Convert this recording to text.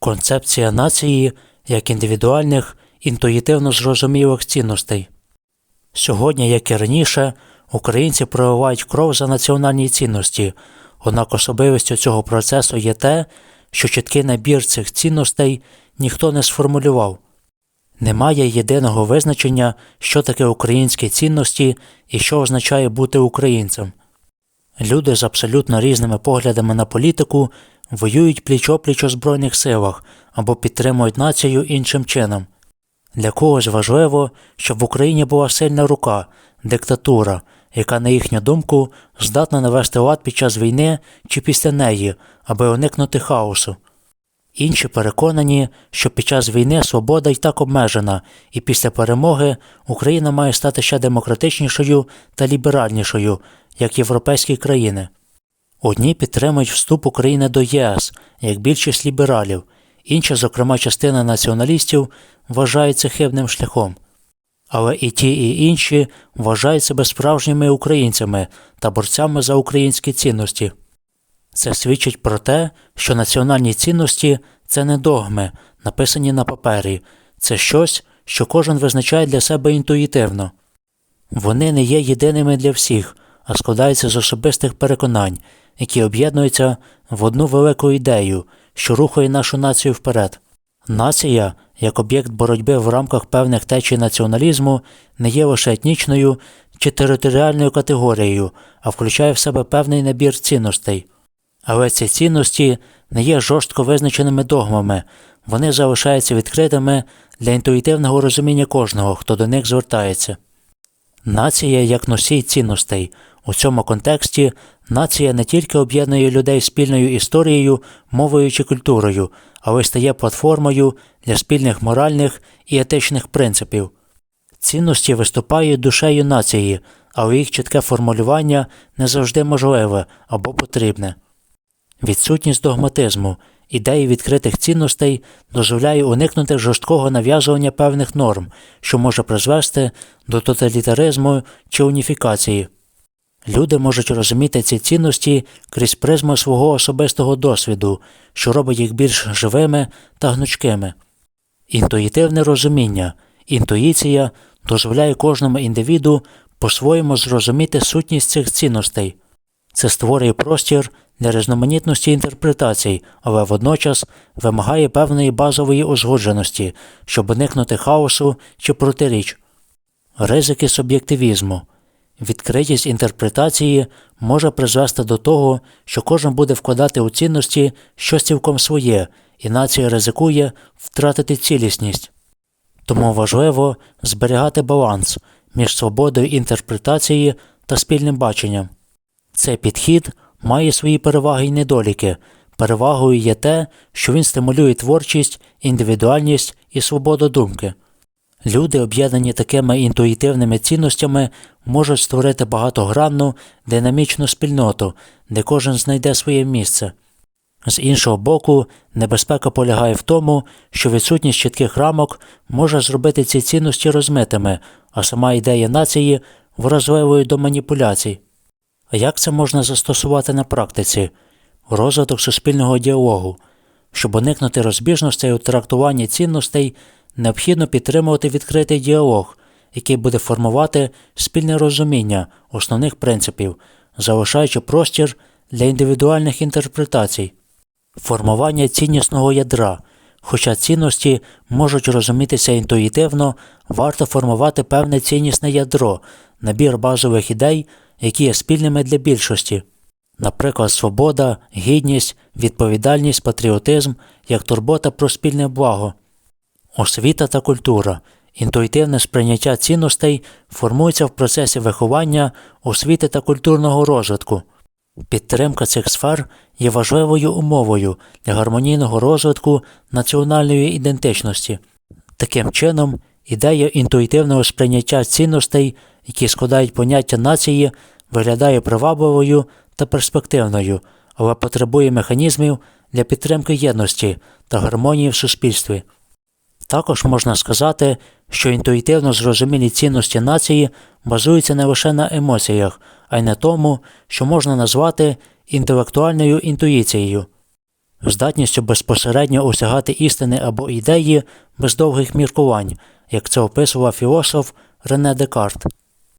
концепція нації як індивідуальних, інтуїтивно зрозумілих цінностей. Сьогодні, як і раніше, українці проливають кров за національні цінності, однак особливістю цього процесу є те, що чіткий набір цих цінностей ніхто не сформулював. Немає єдиного визначення, що таке українські цінності і що означає бути українцем. Люди з абсолютно різними поглядами на політику воюють пліч-опліч у Збройних силах або підтримують націю іншим чином. Для когось важливо, щоб в Україні була сильна рука, диктатура, яка, на їхню думку, здатна навести лад під час війни чи після неї, аби уникнути хаосу. Інші переконані, що під час війни свобода й так обмежена, і після перемоги Україна має стати ще демократичнішою та ліберальнішою, як європейські країни. Одні підтримують вступ України до ЄС, як більшість лібералів, інші, зокрема частина націоналістів, вважають це хибним шляхом. Але і ті, і інші вважають себе справжніми українцями та борцями за українські цінності. Це свідчить про те, що національні цінності це не догми, написані на папері, це щось, що кожен визначає для себе інтуїтивно. Вони не є єдиними для всіх, а складаються з особистих переконань, які об'єднуються в одну велику ідею, що рухає нашу націю вперед. Нація, як об'єкт боротьби в рамках певних течій націоналізму, не є лише етнічною чи територіальною категорією, а включає в себе певний набір цінностей. Але ці цінності не є жорстко визначеними догмами, вони залишаються відкритими для інтуїтивного розуміння кожного, хто до них звертається. Нація як носій цінностей. У цьому контексті нація не тільки об'єднує людей спільною історією, мовою чи культурою, але й стає платформою для спільних моральних і етичних принципів. Цінності виступають душею нації, але їх чітке формулювання не завжди можливе або потрібне. Відсутність догматизму, ідеї відкритих цінностей дозволяє уникнути жорсткого нав'язування певних норм, що може призвести до тоталітаризму чи уніфікації. Люди можуть розуміти ці цінності крізь призму свого особистого досвіду, що робить їх більш живими та гнучкими. Інтуїтивне розуміння, інтуїція дозволяє кожному індивіду по-своєму зрозуміти сутність цих цінностей. Це створює простір для різноманітності інтерпретацій, але водночас вимагає певної базової узгодженості, щоб уникнути хаосу чи протиріч. Ризики суб'єктивізму. Відкритість інтерпретації може призвести до того, що кожен буде вкладати у цінності щось цілком своє, і нація ризикує втратити цілісність. Тому важливо зберігати баланс між свободою інтерпретації та спільним баченням. Цей підхід має свої переваги і недоліки. Перевагою є те, що він стимулює творчість, індивідуальність і свободу думки. Люди, об'єднані такими інтуїтивними цінностями, можуть створити багатогранну, динамічну спільноту, де кожен знайде своє місце. З іншого боку, небезпека полягає в тому, що відсутність чітких рамок може зробити ці цінності розмитими, а сама ідея нації вразливою до маніпуляцій. Як це можна застосувати на практиці? Розвиток суспільного діалогу. Щоб уникнути розбіжностей у трактуванні цінностей, необхідно підтримувати відкритий діалог, який буде формувати спільне розуміння основних принципів, залишаючи простір для індивідуальних інтерпретацій, формування ціннісного ядра. Хоча цінності можуть розумітися інтуїтивно, варто формувати певне ціннісне ядро, набір базових ідей, які є спільними для більшості, наприклад, свобода, гідність, відповідальність, патріотизм як турбота про спільне благо, освіта та культура. Інтуїтивне сприйняття цінностей формується в процесі виховання, освіти та культурного розвитку. Підтримка цих сфер є важливою умовою для гармонійного розвитку національної ідентичності. Таким чином, ідея інтуїтивного сприйняття цінностей, які складають поняття нації, виглядає привабливою та перспективною, але потребує механізмів для підтримки єдності та гармонії в суспільстві. Також можна сказати, що інтуїтивно зрозумілі цінності нації базуються не лише на емоціях, а й на тому, що можна назвати інтелектуальною інтуїцією. здатністю безпосередньо осягати істини або ідеї без довгих міркувань, як це описував філософ Рене Декарт.